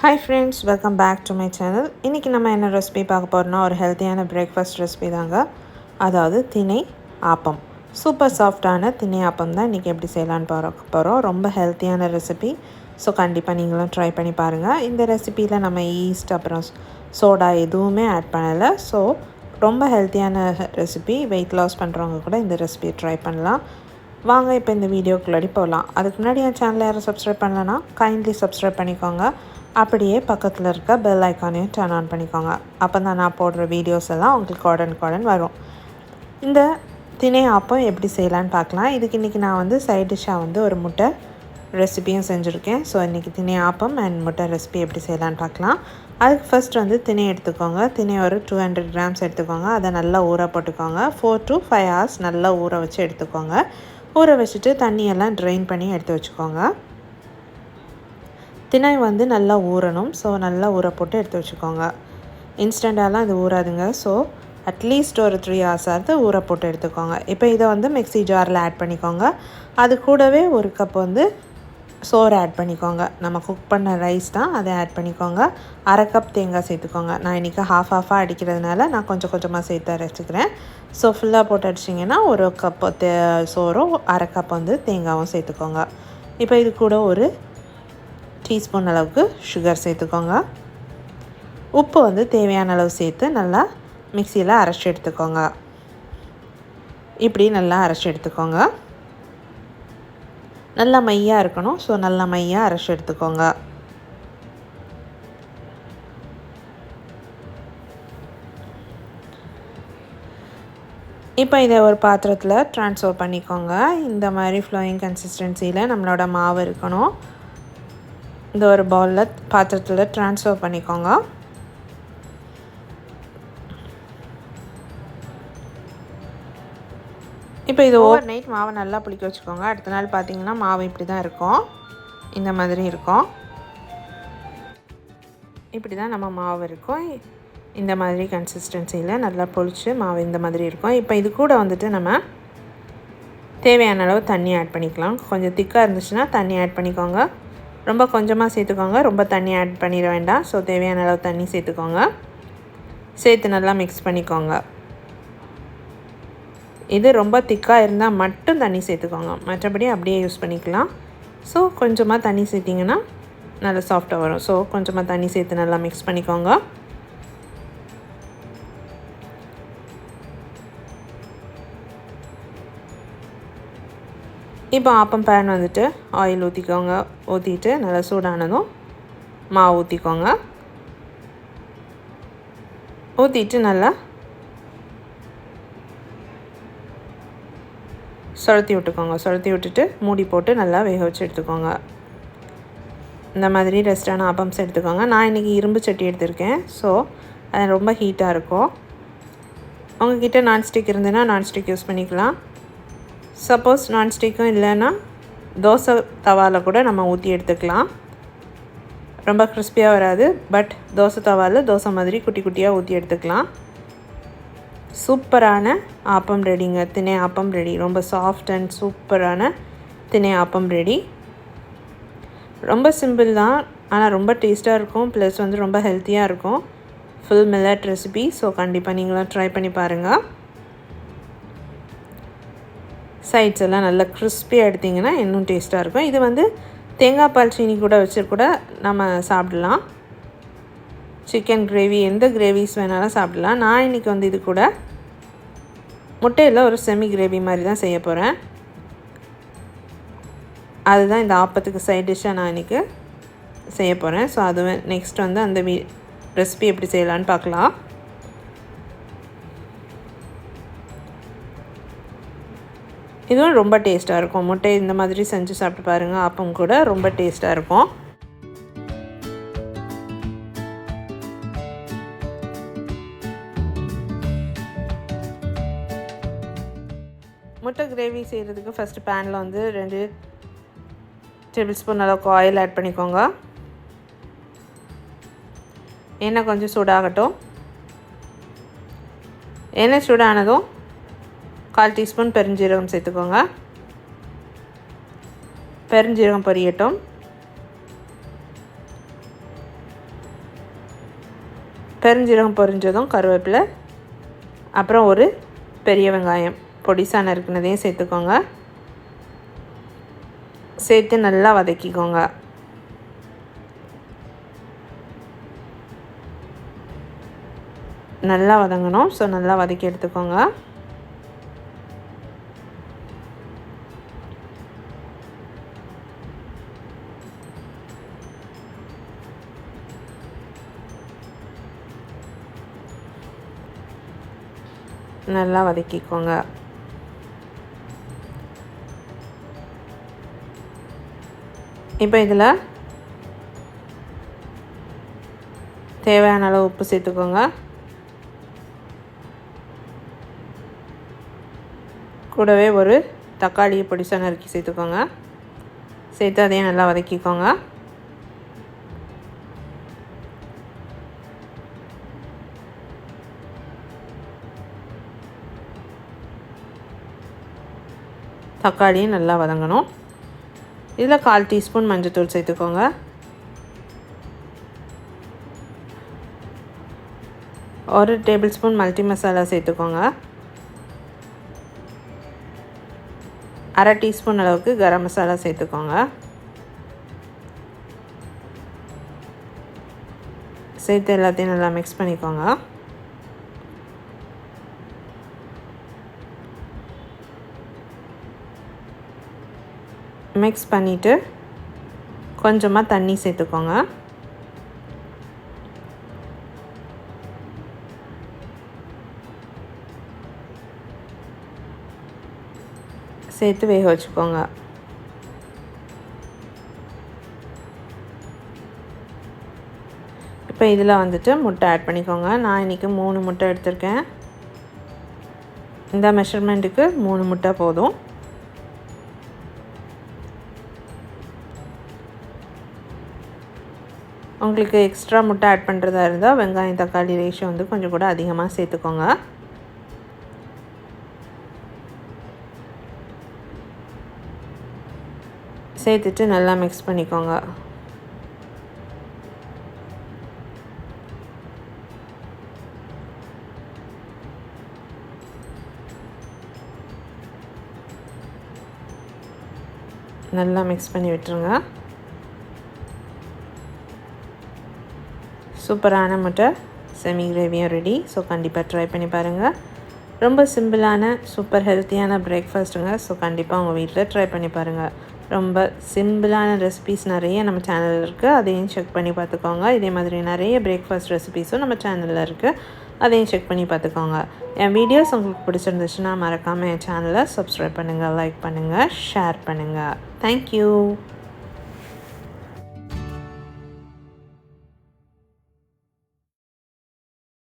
Hi friends welcome back to my channel இன்றைக்கி நம்ம என்ன ரெசிபி பார்க்க போகிறோம்னா ஒரு ஹெல்த்தியான பிரேக்ஃபாஸ்ட் ரெசிபி தாங்க. அதாவது திணை ஆப்பம். சூப்பர் சாஃப்டான திணை ஆப்பம் தான் இன்றைக்கி எப்படி செய்யலான்னு பார்க்க போகிறோம் ரொம்ப ஹெல்த்தியான ரெசிபி ஸோ கண்டிப்பாக நீங்களும் ட்ரை பண்ணி பாருங்கள் இந்த ரெசிப்பியில் நம்ம ஈஸ்ட் அப்புறம் சோடா எதுவுமே ஆட் பண்ணலை. ஸோ ரொம்ப ஹெல்த்தியான ரெசிபி வெயிட் லாஸ் பண்ணுறவங்க கூட இந்த ரெசிபியை ட்ரை பண்ணலாம். வாங்க இப்போ இந்த வீடியோக்குள்ளாடி போகலாம் அதுக்கு முன்னாடி என் சேனலை யாரும் சப்ஸ்கிரைப் பண்ணலன்னா கைண்ட்லி சப்ஸ்கிரைப் பண்ணிக்கோங்க. அப்படியே பக்கத்தில் இருக்க பெல் ஐக்கானையும் டர்ன் ஆன் பண்ணிக்கோங்க. அப்போ தான் நான் போடுற வீடியோஸ் எல்லாம் உங்களுக்கு உடனுக்குடன் வரும். இந்த திணை ஆப்பம் எப்படி செய்யலான்னு பார்க்கலாம். இதுக்கு இன்றைக்கி நான் வந்து சைட் டிஷ்ஷாக வந்து ஒரு முட்டை ரெசிபியும் செஞ்சுருக்கேன். ஸோ இன்றைக்கி திணை ஆப்பம் அண்ட் முட்டை ரெசிபி எப்படி செய்யலான்னு பார்க்கலாம். அதுக்கு ஃபஸ்ட் வந்து திணை எடுத்துக்கோங்க. திணை ஒரு டூ ஹண்ட்ரட் கிராம்ஸ் எடுத்துக்கோங்க. அதை நல்லா ஊற போட்டுக்கோங்க. ஃபோர் டு ஃபைவ் ஹவர்ஸ் நல்லா ஊற வச்சு எடுத்துக்கோங்க. ஊற வச்சுட்டு தண்ணியெல்லாம் ட்ரைன் பண்ணி எடுத்து வச்சுக்கோங்க. திணை வந்து நல்லா ஊறணும். ஸோ நல்லா ஊற போட்டு எடுத்து வச்சுக்கோங்க. இன்ஸ்டண்ட்டாலாம் இது ஊறாதுங்க. ஸோ அட்லீஸ்ட் ஒரு த்ரீ ஹவர்ஸாவது ஊற போட்டு எடுத்துக்கோங்க. இப்போ இதை வந்து மிக்ஸி ஜாரில் ஆட் பண்ணிக்கோங்க. அது கூடவே ஒரு கப் வந்து சோறு ஆட் பண்ணிக்கோங்க. நம்ம குக் பண்ண ரைஸ் தான் அதை ஆட் பண்ணிக்கோங்க. அரை கப் தேங்காய் சேர்த்துக்கோங்க. நான் இன்றைக்கி ஹாஃப் ஹாஃபாக அடிக்கிறதுனால நான் கொஞ்சம் கொஞ்சமாக சேர்த்து அரைச்சிக்கிறேன். ஸோ ஃபுல்லாக போட்டு அடிச்சிங்கன்னா ஒரு கப் தே சோறும் அரை கப் வந்து தேங்காயும் சேர்த்துக்கோங்க. இப்போ இது கூட ஒரு டீஸ்பூன் அளவுக்கு சுகர் சேர்த்துக்கோங்க. உப்பு வந்து தேவையான அளவு சேர்த்து நல்லா மிக்சியில் அரைச்சி எடுத்துக்கோங்க. இப்படி நல்லா அரைச்சி எடுத்துக்கோங்க. நல்லா மையாக இருக்கணும் ஸோ நல்லா மையாக அரைச்சி எடுத்துக்கோங்க. இப்போ இதை ஒரு பாத்திரத்தில் ட்ரான்ஸ்ஃபர் பண்ணிக்கோங்க. இந்த மாதிரி ஃப்ளோயிங் கன்சிஸ்டன்சியில் நம்மளோட மாவு இருக்கணும். இந்த ஒரு பவுலில் பாத்திரத்தில் ட்ரான்ஸ்ஃபர் பண்ணிக்கோங்க. இப்போ இது ஓவர் நைட் மாவை நல்லா புளிக்க வச்சுக்கோங்க. அடுத்த நாள் பார்த்தீங்கன்னா மாவு இப்படி தான் இருக்கும். இந்த மாதிரி இருக்கும். இப்படி தான் நம்ம மாவு இருக்கும். இந்த மாதிரி கன்சிஸ்டன்சியில் நல்லா பொளிச்சு மாவு இந்த மாதிரி இருக்கும். இப்போ இது கூட வந்துட்டு நம்ம தேவையான அளவு தண்ணி ஆட் பண்ணிக்கலாம். கொஞ்சம் திக்காக இருந்துச்சுன்னா தண்ணி ஆட் பண்ணிக்கோங்க. ரொம்ப கொஞ்சமாக சேர்த்துக்கோங்க. ரொம்ப தண்ணி ஆட் பண்ணிட வேண்டாம். ஸோ தேவையான அளவு தண்ணி சேர்த்துக்கோங்க. சேர்த்து நல்லா மிக்ஸ் பண்ணிக்கோங்க. இது ரொம்ப திக்காக இருந்தால் மட்டும் தண்ணி சேர்த்துக்கோங்க. மற்றபடி அப்படியே யூஸ் பண்ணிக்கலாம். ஸோ கொஞ்சமாக தண்ணி சேர்த்திங்கன்னா நல்லா சாஃப்டாக வரும். ஸோ கொஞ்சமாக தண்ணி சேர்த்து நல்லா மிக்ஸ் பண்ணிக்கோங்க. இப்போ ஆப்பம் பேன் வந்துட்டு ஆயில் ஊற்றிக்கோங்க ஊற்றிட்டு நல்லா சூடானதும் மாவு ஊற்றிக்கோங்க ஊற்றிட்டு நல்லா சுரத்தி விட்டுக்கோங்க. சுரத்தி விட்டுட்டு மூடி போட்டு நல்லா வேக வச்சு எடுத்துக்கோங்க. இந்த மாதிரி ரெஸ்டான ஆப்பம்ஸ் எடுத்துக்கோங்க. நான் இன்றைக்கி இரும்பு சட்டி எடுத்திருக்கேன். ஸோ அது ரொம்ப ஹீட்டாக இருக்கும். உங்ககிட்ட நான்ஸ்டிக் இருந்ததுன்னா நான்ஸ்டிக் யூஸ் பண்ணிக்கலாம். சப்போஸ் நான்ஸ்டிக்கும் இல்லைன்னா தோசை தவாவில் கூட நம்ம ஊற்றி எடுத்துக்கலாம். ரொம்ப கிறிஸ்பியாக வராது பட் தோசை தவாவில் தோசை மாதிரி குட்டி குட்டியாக ஊற்றி எடுத்துக்கலாம். சூப்பரான ஆப்பம் ரெடிங்க திணை ஆப்பம் ரெடி. ரொம்ப சாஃப்ட் அண்ட் சூப்பரான திணை ஆப்பம் ரெடி. ரொம்ப சிம்பிள் தான் ஆனால் ரொம்ப டேஸ்ட்டாக இருக்கும் ப்ளஸ் வந்து ரொம்ப ஹெல்த்தியாக இருக்கும். ஃபுல் மில்லட் ரெசிபி ஸோ கண்டிப்பாக நீங்களும் ட்ரை பண்ணி பாருங்கள் சைட்ஸ் எல்லாம் நல்லா கிறிஸ்பியாக எடுத்திங்கன்னா இன்னும் டேஸ்ட்டாக இருக்கும். இது வந்து தேங்காய் பால் சீனி கூட வச்சு கூட நம்ம சாப்பிடலாம். சிக்கன் கிரேவி எந்த கிரேவிஸ் வேணாலும் சாப்பிடலாம். நான் இன்றைக்கி வந்து இது கூட முட்டையில் ஒரு செமி கிரேவி மாதிரி தான் செய்ய போகிறேன் அதுதான் இந்த ஆப்பத்துக்கு சைட் டிஷ்ஷாக நான் இன்றைக்கி செய்ய போகிறேன் ஸோ அது நெக்ஸ்ட் வந்து அந்த ரெசிபி எப்படி செய்யலான்னு பார்க்கலாம். இதுவும் ரொம்ப டேஸ்ட்டாக இருக்கும். முட்டை இந்த மாதிரி செஞ்சு சாப்பிட்டு பாருங்கள் அப்பம் கூட ரொம்ப டேஸ்ட்டாக இருக்கும். முட்டை கிரேவி செய்கிறதுக்கு ஃபஸ்ட்டு பேனில் வந்து ரெண்டு டேபிள் ஸ்பூன் அளவுக்கு ஆயில் ஆட் பண்ணிக்கோங்க. எண்ணெய் கொஞ்சம் சூடாகட்டும். எண்ணெய் சூடானதும் கால் டீஸ்பூன் பெருஞ்சீரகம் சேர்த்துக்கோங்க. பெருஞ்சீரகம் பொரியட்டும். பெருஞ்சீரகம் பொரிஞ்சதும் கருவேப்பிலை. அப்புறம் ஒரு பெரிய வெங்காயம். பொடிசாக நறுக்குனதையும் சேர்த்துக்கோங்க. சேர்த்து நல்லா வதக்கிக்கோங்க. நல்லா வதங்கணும். ஸோ நல்லா வதக்கி எடுத்துக்கோங்க. நல்லா வதக்கிக்கோங்க. இப்போ இதில் தேவையான அளவு உப்பு சேர்த்துக்கோங்க. கூடவே ஒரு தக்காளியை பொடிசாக நறுக்கி சேர்த்துக்கோங்க. சேர்த்து அதையும் நல்லா வதக்கிக்கோங்க. தக்காளியும் நல்லா வதங்கணும். இதில் கால் டீஸ்பூன் மஞ்சத்தூள் சேர்த்துக்கோங்க. ஒரு டேபிள் ஸ்பூன் மல்டி மசாலா சேர்த்துக்கோங்க. அரை டீஸ்பூன் அளவுக்கு கரம் மசாலா சேர்த்துக்கோங்க. சேர்த்து எல்லாத்தையும் நல்லா மிக்ஸ் பண்ணிக்கோங்க. மிக்ஸ் பண்ணிவிட்டு கொஞ்சமாக தண்ணி சேர்த்துக்கோங்க. சேர்த்து வேக வச்சுக்கோங்க. இப்போ இதில் வந்துட்டு முட்டை ஆட் பண்ணிக்கோங்க. நான் இன்றைக்கி மூணு முட்டை எடுத்திருக்கேன். இந்த மெஷர்மெண்ட்டுக்கு மூணு முட்டை போதும். உங்களுக்கு எக்ஸ்ட்ரா முட்டை ஆட் பண்ணுறதா இருந்தால் வெங்காயம் தக்காளி ரேஷியோ வந்து கொஞ்சம் கூட அதிகமாக சேர்த்துக்கோங்க. சேர்த்துட்டு நல்லா மிக்ஸ் பண்ணிக்கோங்க. நல்லா மிக்ஸ் பண்ணி விட்டுருங்க. சூப்பரான முட்டை. செமி கிரேவியும் ரெடி ஸோ கண்டிப்பாக ட்ரை பண்ணி பாருங்கள் ரொம்ப சிம்பிளான சூப்பர் ஹெல்த்தியான பிரேக்ஃபாஸ்ட்டுங்க ஸோ கண்டிப்பாக உங்கள் வீட்டில் ட்ரை பண்ணி பாருங்கள் ரொம்ப சிம்பிளான ரெசிபீஸ் நிறைய நம்ம சேனலில் இருக்குது அதையும் செக் பண்ணி பார்த்துக்கோங்க இதே மாதிரி நிறைய பிரேக்ஃபாஸ்ட் ரெசிபீஸும் நம்ம சேனலில் இருக்குது அதையும் செக் பண்ணி பார்த்துக்கோங்க என் வீடியோஸ் உங்களுக்கு பிடிச்சிருந்துச்சுன்னா மறக்காமல் என் சேனலை சப்ஸ்கிரைப் பண்ணுங்கள் லைக் பண்ணுங்கள் ஷேர் பண்ணுங்கள் தேங்க்யூ